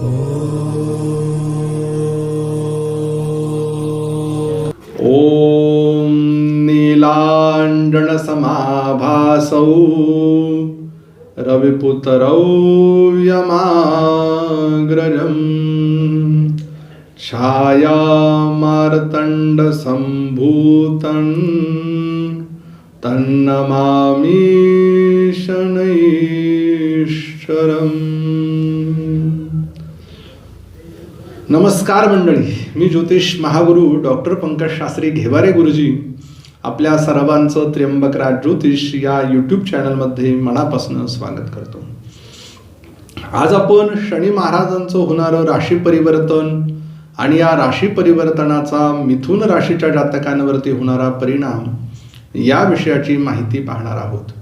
ॐ नीलाण्डनसमाभासौ रविपुतरौ यमाग्रजम् छायामार्तण्डसम्भूतन् तन्नमामी शनैश्वरम् नमस्कार मंडळी. मी ज्योतिष महागुरु डॉक्टर पंकज शास्त्री घेवारे गुरुजी. आपल्या सर्वांचं त्र्यंबकराज ज्योतिष या यूट्यूब चॅनलमध्ये मनापासून स्वागत करतो. आज आपण शनी महाराजांचं होणारं राशी परिवर्तन आणि या राशी परिवर्तनाचा मिथुन राशीच्या जातकांवरती होणारा परिणाम या विषयाची माहिती पाहणार आहोत.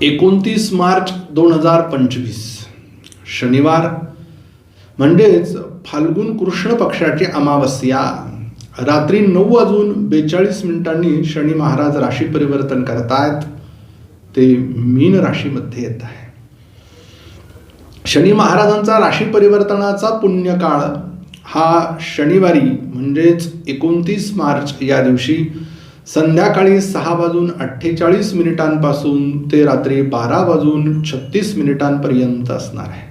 एकोणतीस मार्च दोन हजार पंचवीस. शनिवार म्हणजेच फाल्गुन कृष्ण पक्षाची अमावस्या. रात्री नऊ वाजून बेचाळीस मिनिटांनी शनी महाराज राशी परिवर्तन करतायत. ते मीन राशीमध्ये येत आहे. शनी महाराजांचा राशी परिवर्तनाचा पुण्यकाळ हा शनिवारी म्हणजेच एकोणतीस मार्च या दिवशी संध्याकाळी सहा वाजून अठ्ठेचाळीस मिनिटांपासून ते रात्री बारा वाजून छत्तीस मिनिटांपर्यंत असणार आहे.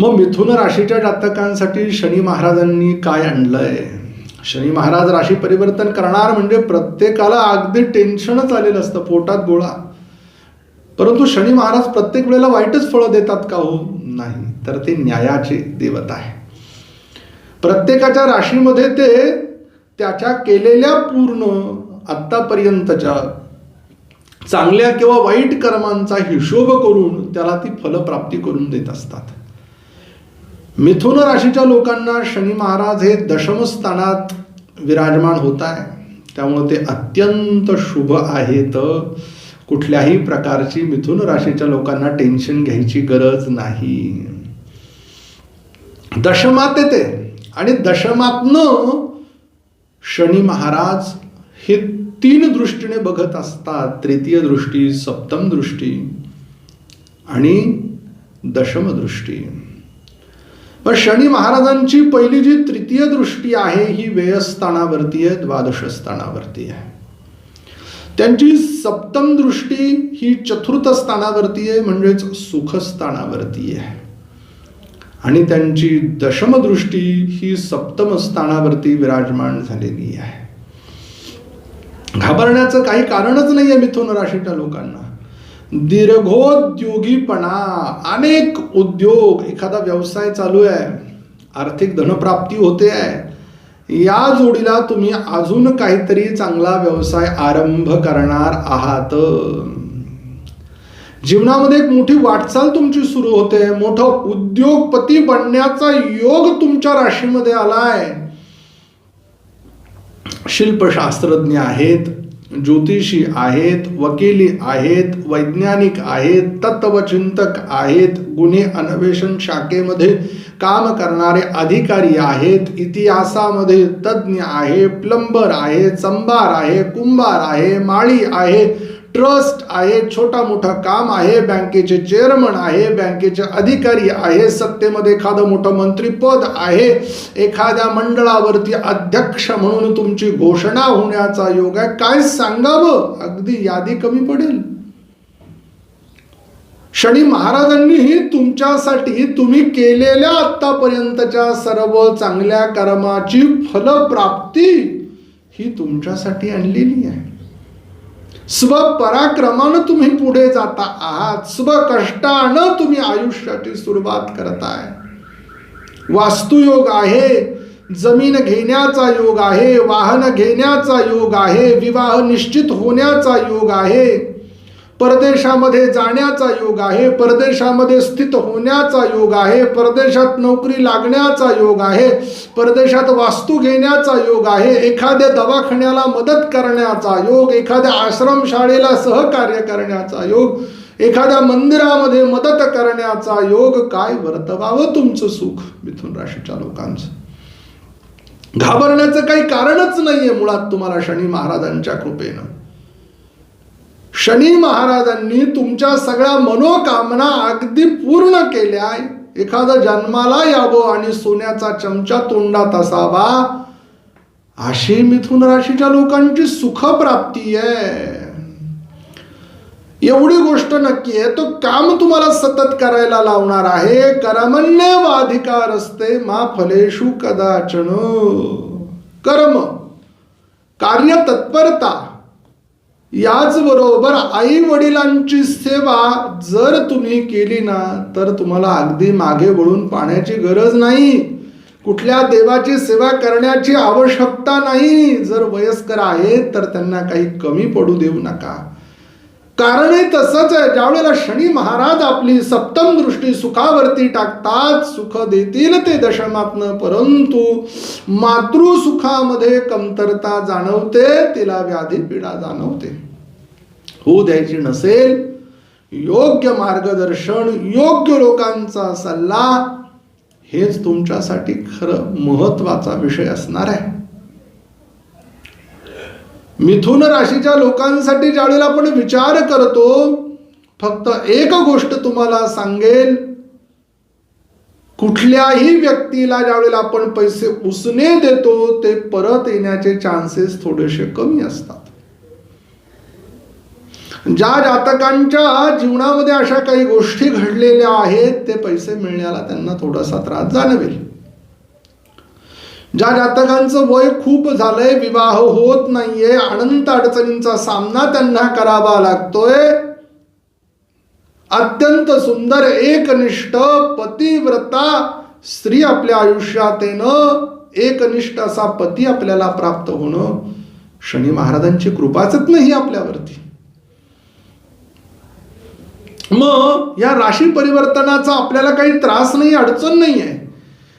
मग मिथुन राशीच्या जातकांसाठी शनी महाराजांनी काय आणलंय? शनी महाराज राशी परिवर्तन करणार म्हणजे प्रत्येकाला अगदी टेन्शनच आलेलं असतं पोटात गोळा. परंतु शनी महाराज प्रत्येक वेळेला वाईटच फळं देतात का हो? नाही. तर ते न्यायाचे देवत आहे. प्रत्येकाच्या राशीमध्ये ते त्याच्या केलेल्या पूर्ण आत्तापर्यंतच्या चांगल्या किंवा वाईट कर्मांचा हिशोब करून त्याला ती फलप्राप्ती करून देत असतात. मिथुन राशीच्या लोकांना शनी महाराज हे दशमस्थानात विराजमान होत आहे. त्यामुळे ते अत्यंत शुभ आहेत. कुठल्याही प्रकारची मिथुन राशीच्या लोकांना टेन्शन घ्यायची गरज नाही. दशमात येते आणि दशमातनं शनी महाराज हे तीन दृष्टीने बघत असतात. तृतीय दृष्टी सप्तम दृष्टी आणि दशम दृष्टी. पण शनी महाराजांची पहिली जी तृतीय दृष्टी आहे ही व्ययस्थानावरती आहे द्वादश स्थानावरती आहे. त्यांची सप्तम दृष्टी ही चतुर्थ स्थानावरती आहे म्हणजेच सुखस्थानावरती आहे. आणि त्यांची दशम दृष्टी ही सप्तम स्थानावरती विराजमान झालेली आहे. घाबरण्याचं काही कारणच नाही आहे मिथुन राशीच्या लोकांना. दीर्घोद्योगीपणा. अनेक उद्योग एखादा व्यवसाय चालू आहे. आर्थिक धनप्राप्ती होते आहे. या जोडीला तुम्ही अजून काहीतरी चांगला व्यवसाय आरंभ करणार आहात. जीवनामध्ये एक मोठी वाटचाल तुमची सुरू होते. मोठं उद्योगपती बनण्याचा योग तुमच्या राशीमध्ये आलाय. शिल्पशास्त्रज्ञ आहेत. ज्योतिषी आहेत वकिली आहेत वैज्ञानिक आहेत तत्वचिंतक आहेत गुन्हे अन्वेषण शाखेमध्ये काम करणारे अधिकारी आहेत इतिहासामध्ये तज्ज्ञ आहे प्लंबर आहे चंबार आहे कुंभार आहे माळी आहे ट्रस्ट आहे छोटा मोठा काम आहे बँकेचे चेअरमन आहे बँकेचे अधिकारी आहे सत्तेमध्ये एखादं मोठं मंत्रीपद आहे एखाद्या मंडळावरती अध्यक्ष म्हणून तुमची घोषणा होण्याचा योग आहे. काय सांगावं? अगदी यादी कमी पडेल. शनी महाराजांनीही तुमच्यासाठी तुम्ही केलेल्या आत्तापर्यंतच्या सर्व चांगल्या कर्माची फलप्राप्ती ही तुमच्यासाठी आणलेली आहे. स्वपराक्रमानं तुम्ही पुढे जाता आहात. स्वकष्टानं तुम्ही आयुष्याची सुरुवात करताय. वास्तुयोग आहे जमीन घेण्याचा योग आहे वाहन घेण्याचा योग आहे विवाह निश्चित होण्याचा योग आहे. परदेशामध्ये जाण्याचा योग आहे परदेशामध्ये स्थित होण्याचा योग आहे परदेशात नोकरी लागण्याचा योग आहे परदेशात वास्तू घेण्याचा योग आहे एखाद्या दवाखान्याला मदत करण्याचा योग एखाद्या आश्रमशाळेला सहकार्य करण्याचा योग एखाद्या मंदिरामध्ये मदत करण्याचा योग काय वर्तवावं तुमचं सुख मिथुन राशीच्या लोकांचं? घाबरण्याचं काही कारणच नाहीये मुळात तुम्हाला शनी महाराजांच्या कृपेनं. शनी महाराजांनी तुमच्या सगळ्या मनोकामना अगदी पूर्ण केल्या. एखादं जन्माला यावं आणि सोन्याचा चमचा तोंडात असावा. अशी मिथुन राशीच्या लोकांची सुखप्राप्ती आहे. एवढी गोष्ट नक्की आहे तो काम तुम्हाला सतत करायला लावणार आहे. कर्मण्य अधिकार असते मा फलेशू कदाचन. कर्म कार्य तत्परता याचबरोबर आई वडिलांची सेवा जर तुम्ही केली ना तर तुम्हाला अगदी मागे वळून पाण्याची गरज नाही. कुठल्या देवाची सेवा करण्याची आवश्यकता नाही. जर वयस्कर आहेत तर त्यांना काही कमी पडू देऊ नका. कारण हे तसंच आहे ज्यावेळेला शनी महाराज आपली सप्तम दृष्टी सुखावरती टाकतात सुख देतील ते दशमात्न. परंतु मातृसुखामध्ये कमतरता जाणवते तिला व्याधी पीडा जाणवते. होऊ द्यायची नसेल योग्य मार्गदर्शन योग्य लोकांचा सल्ला हेच तुमच्यासाठी खरं महत्त्वाचा विषय असणार आहे. मिथुन राशीच्या लोकांसाठी ज्यावेळेला आपण विचार करतो फक्त एक गोष्ट तुम्हाला सांगेल कुठल्याही व्यक्तीला ज्यावेळेला आपण पैसे उसने देतो ते परत येण्याचे चान्सेस थोडेसे कमी असतात. ज्या जातकांच्या जीवनामध्ये अशा काही गोष्टी घडलेल्या आहेत ते पैसे मिळण्याला त्यांना थोडासा त्रास जाणवेल. ज्या जातकांचं वय खूप झालंय विवाह होत नाहीये अनंत अडचणींचा सामना त्यांना करावा लागतोय. अत्यंत सुंदर एकनिष्ठ पतिव्रता स्त्री आपल्या आयुष्यात येणं एकनिष्ठ असा पती आपल्याला प्राप्त होणं शनी महाराजांची कृपाच नाही आपल्यावरती. मग या राशी परिवर्तनाचा आपल्याला काही त्रास नाही अडचण नाही आहे.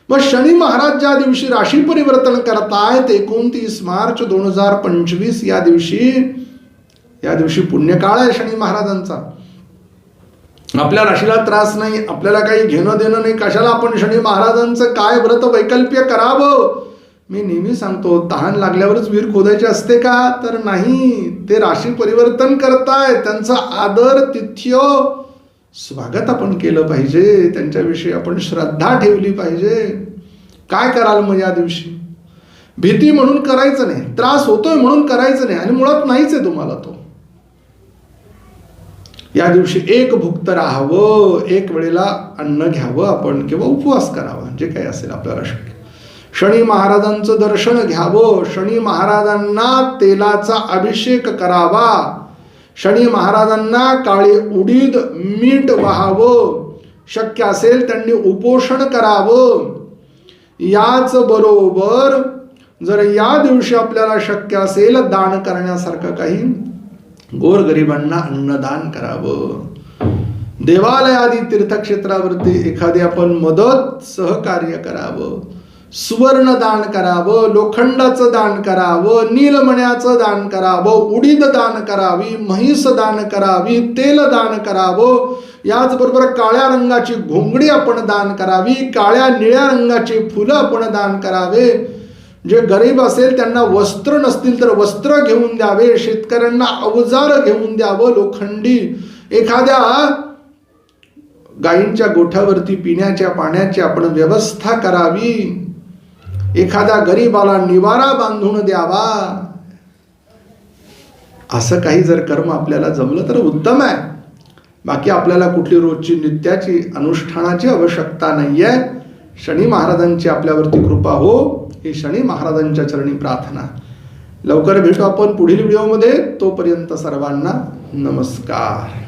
मग शनी महाराज ज्या दिवशी राशी परिवर्तन करतायत एकोणतीस मार्च दोन हजार पंचवीस या दिवशी या दिवशी पुण्यकाळ आहे शनी महाराजांचा. आपल्या राशीला त्रास नाही आपल्याला काही घेणं देणं नाही कशाला आपण शनी महाराजांचं काय व्रत वैकल्प्य करावं? मी नेहमी सांगतो तहान लागल्यावरच वीर खोदायची असते का? तर नाही ते राशी परिवर्तन करताय. त्यांचा आदर तिथ्य स्वागत आपण केलं पाहिजे. त्यांच्याविषयी आपण श्रद्धा ठेवली पाहिजे. काय कराल मग या दिवशी? भीती म्हणून करायचं नाही त्रास होतोय म्हणून करायचं नाही आणि मुळात नाहीच आहे तुम्हाला तो. या दिवशी एक भुक्त राहावं एक वेळेला अन्न घ्यावं आपण किंवा उपवास करावा जे काही असेल आपल्याला शक्य शनी महाराजांचं दर्शन घ्यावं. शनी महाराजांना तेलाचा अभिषेक करावा. शनी महाराजांना काळे उडीद मीठ व्हावं. शक्य असेल त्यांनी उपोषण करावं. याच बरोबर जर या दिवशी आपल्याला शक्य असेल दान करण्यासारखं काही गोरगरिबांना अन्नदान करावं. देवालयादी तीर्थक्षेत्रावरती एखादी आपण मदत सहकार्य करावं. सुवर्ण दान करावं लोखंडाचं दान करावं नीलमण्याचं दान करावं उडीद दान करावी म्हैस दान करावी तेल दान करावं याचबरोबर काळ्या रंगाची घोंगडी आपण दान करावी काळ्या निळ्या रंगाची फुलं आपण दान करावे. जे गरीब असेल त्यांना वस्त्र नसतील तर वस्त्र घेऊन द्यावे शेतकऱ्यांना अवजार घेऊन द्यावं लोखंडी. एखाद्या गायींच्या गोठ्यावरती पिण्याच्या पाण्याची आपण व्यवस्था करावी. एखाद्या गरीबाला निवारा बांधून द्यावा. असं काही जर कर्म आपल्याला जमलं तर उत्तम आहे. बाकी आपल्याला कुठली रोजची नित्याची अनुष्ठानाची आवश्यकता नाही आहे शनी महाराजांची आपल्यावरती कृपा हो ही शनी महाराजांच्या चरणी प्रार्थना. लवकर भेटू आपण पुढील व्हिडिओमध्ये. तोपर्यंत सर्वांना नमस्कार.